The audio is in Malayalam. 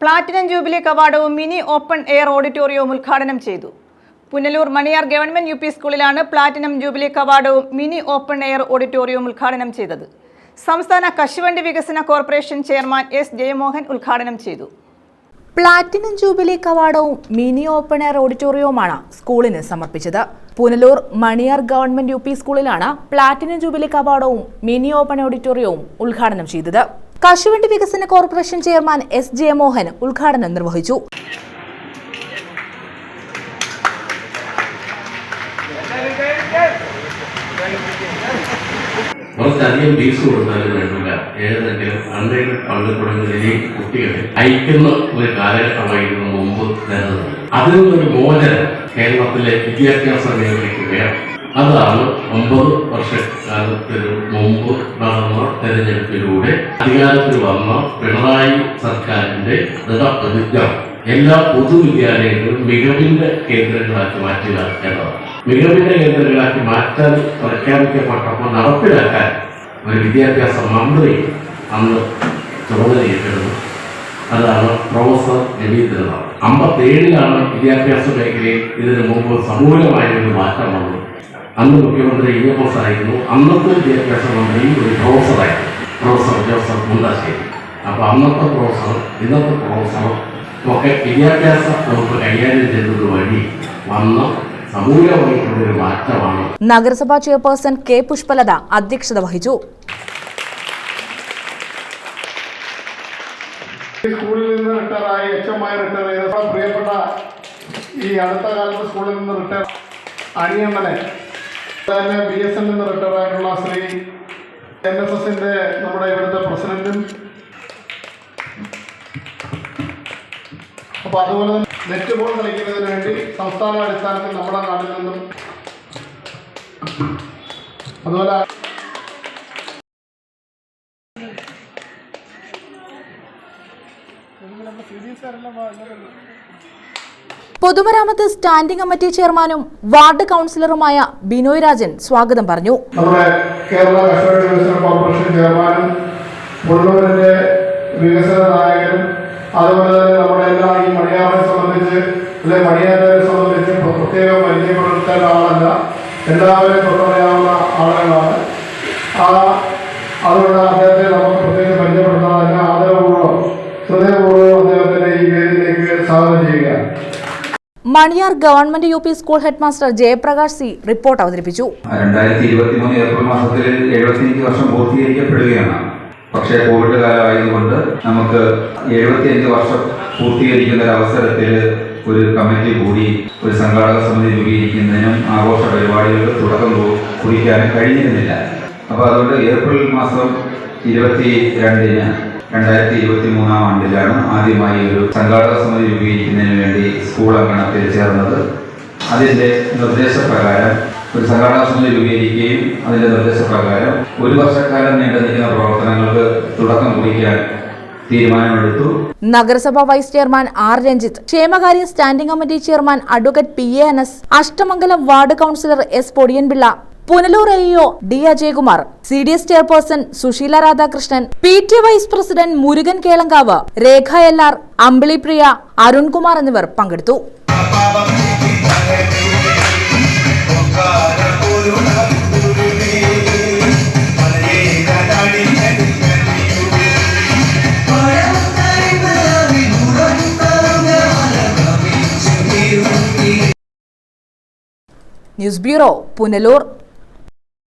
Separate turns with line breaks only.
പ്ലാറ്റിനം ജൂബിലി കവാടവും മിനി ഓപ്പൺ എയർ ഓഡിറ്റോറിയവും ഉദ്ഘാടനം ചെയ്തു. Punalur Maniyar government U P സ്കൂളിലാണ് പ്ലാറ്റിനം ജൂബിലി കവാടവും മിനി ഓപ്പൺ എയർ ഓഡിറ്റോറിയവും ഉദ്ഘാടനം ചെയ്തത്. സംസ്ഥാന കശുവണ്ടി വികസന കോർപ്പറേഷൻ ചെയർമാൻ എസ് ജയമോഹൻ ഉദ്ഘാടനം ചെയ്തു.
പ്ലാറ്റിനം ജൂബിലി കവാടവും മിനി ഓപ്പൺ എയർ ഓഡിറ്റോറിയവുമാണ് സ്കൂളിന് സമർപ്പിച്ചത്. പുനലൂർ മണിയാർ ഗവൺമെന്റ് യു സ്കൂളിലാണ് പ്ലാറ്റിനം ജൂബിലി കവാടവും മിനി ഓപ്പൺ ഓഡിറ്റോറിയവും ഉദ്ഘാടനം ചെയ്തത്. കശുവണ്ടി വികസന corporation chairman S J Mohan ഉദ്ഘാടനം നിർവഹിച്ചു.
കുറച്ചധികം ഫീസ് കൊടുത്താലും വേണ്ടില്ല. ഏതെങ്കിലും അൺഎയ്ഡഡ് ഫണ്ട് തുടങ്ങുന്നതിനെ കുട്ടികളെ അയക്കുന്ന ഒരു കാലഘട്ടമായിരുന്നു മുമ്പ് നിലനിന്നത് അതിൽ നിന്നൊരു മോചനം കേരളത്തിലെ വിദ്യാഭ്യാസ മേഖലയ്ക്ക് വേണം. അതാണ് ഒമ്പത് വർഷക്കാലത്തിന് മുമ്പ് നടന്ന തെരഞ്ഞെടുപ്പിലൂടെ അധികാരത്തിൽ വന്ന പിണറായി സർക്കാരിന്റെ ദൃഢപ്രതിജ്ഞ. എല്ലാ പൊതുവിദ്യാലയങ്ങളും മികവിന്റെ കേന്ദ്രങ്ങളാക്കി മാറ്റുക എന്നതാണ് മികവിന്റെ കേന്ദ്രങ്ങളാക്കി മാറ്റാൻ പ്രഖ്യാപിക്കപ്പെട്ടപ്പോൾ നടപ്പിലാക്കാൻ ഒരു വിദ്യാഭ്യാസ മന്ത്രി അന്ന് ചുമതല ഏറ്റെടുത്തു. അതാണ് പ്രൊഫസർ രവീന്ദ്രനാഥ്. അമ്പത്തേഴിലാണ് വിദ്യാഭ്യാസ മേഖലയിൽ ഇതിനു മുമ്പ് സമൂലമായ ഒരു മാറ്റം വന്നത്. അന്ന് മുഖ്യമന്ത്രി ഇ എം എസ് ആയിരുന്നു. അന്നത്തെ വിദ്യാഭ്യാസ മന്ത്രി ഒരു പ്രൊഫസറായിരുന്നു. പ്രൊഫസർ ജോസഫ് മുണ്ടാശ്ശേരി. അപ്പോൾ അന്നത്തെ പ്രൊഫസർ ഇന്നത്തെ പ്രൊഫസർ ഒക്കെ വിദ്യാഭ്യാസ വകുപ്പ് കൈകാര്യം ചെയ്തത് വഴി വന്ന സമൂലമായിട്ടുള്ളൊരു മാറ്റമാണ്.
നഗരസഭാ ചെയർപേഴ്സൺ കെ പുഷ്പലത അധ്യക്ഷത വഹിച്ചു.
സ്കൂളിൽ നിന്ന് റിട്ടയറായി എച്ച് എം ആയി റിട്ടയർ ചെയ്ത പ്രിയപ്പെട്ട ഈ അടുത്ത കാലത്ത് സ്കൂളിൽ നിന്ന് റിട്ടയർ അണിയണ്ണനെ തന്നെ ബി എസ് എൻ നിന്ന് റിട്ടയറായിട്ടുള്ള ശ്രീ എൻ എസ് എസിന്റെ നമ്മുടെ ഇവിടുത്തെ പ്രസിഡന്റും. അപ്പോൾ അതുപോലെ തന്നെ നെറ്റ് ബോൾ കളിക്കുന്നതിന് വേണ്ടി സംസ്ഥാന അടിസ്ഥാനത്തിൽ നമ്മുടെ നാട്ടിൽ നിന്നും അതുപോലെ
പൊതുമരാമത്ത് സ്റ്റാൻഡിംഗ് കമ്മിറ്റി ചെയർമാനും വാർഡ് കൗൺസിലറുമായ ബിനോയ് രാജൻ സ്വാഗതം പറഞ്ഞു.
നമ്മുടെ കേരള കോർപ്പറേഷൻ അതുപോലെ നമ്മുടെ എല്ലാ സംബന്ധിച്ച് അല്ലെങ്കിൽ സംബന്ധിച്ച് എല്ലാവരെയും
Maniyar government U P school head master Jayaprakash C report അവതരിപ്പിച്ചു.
രണ്ടായിരത്തി ഏപ്രിൽ മാസത്തിൽ എഴുപത്തിയഞ്ച് വർഷം പൂർത്തീകരിക്കപ്പെടുകയാണ്. പക്ഷേ കോവിഡ് കാലമായതുകൊണ്ട് നമുക്ക് എഴുപത്തിയഞ്ച് വർഷം പൂർത്തീകരിക്കുന്ന ഒരു അവസരത്തിൽ ഒരു കമ്മിറ്റി കൂടി ഒരു സംഘാടക സമിതി രൂപീകരിക്കുന്നതിനും ആഘോഷ പരിപാടികൾക്ക് തുടക്കം കുറിക്കാനും കഴിഞ്ഞിരുന്നില്ല. അപ്പോൾ അതുകൊണ്ട് ഏപ്രിൽ മാസം ഇരുപത്തി രണ്ടിന് രണ്ടായിരത്തി ഇരുപത്തി മൂന്നാം ആണ്ടിലാണ് ആദ്യമായി ഒരു സംഘാടക സമിതി രൂപീകരിക്കുന്നതിന് വേണ്ടി സ്കൂൾ അങ്കണത്തിൽ ചേർന്നത്. അതിന്റെ നിർദ്ദേശപ്രകാരം ഒരു സംഘാടക സമിതി രൂപീകരിക്കുകയും അതിന്റെ നിർദ്ദേശപ്രകാരം ഒരു വർഷക്കാലം നീണ്ടു നിൽക്കുന്ന പ്രവർത്തനങ്ങൾക്ക് തുടക്കം കുറിക്കാൻ
നഗരസഭാ വൈസ് ചെയർമാൻ ആർ രഞ്ജിത്ത് ക്ഷേമകാര്യ standing committee chairman advocate P A N S Ashtamangalam ward councillor S Podiyanpillai Punalur AEO D Ajayakumar C D S chairperson Susheela Radhakrishnan P T vice president Murugan Kelankavu Rekha L R Ambilipriya Arunkumar എന്നിവർ പങ്കെടുത്തു. News bureau Punalur.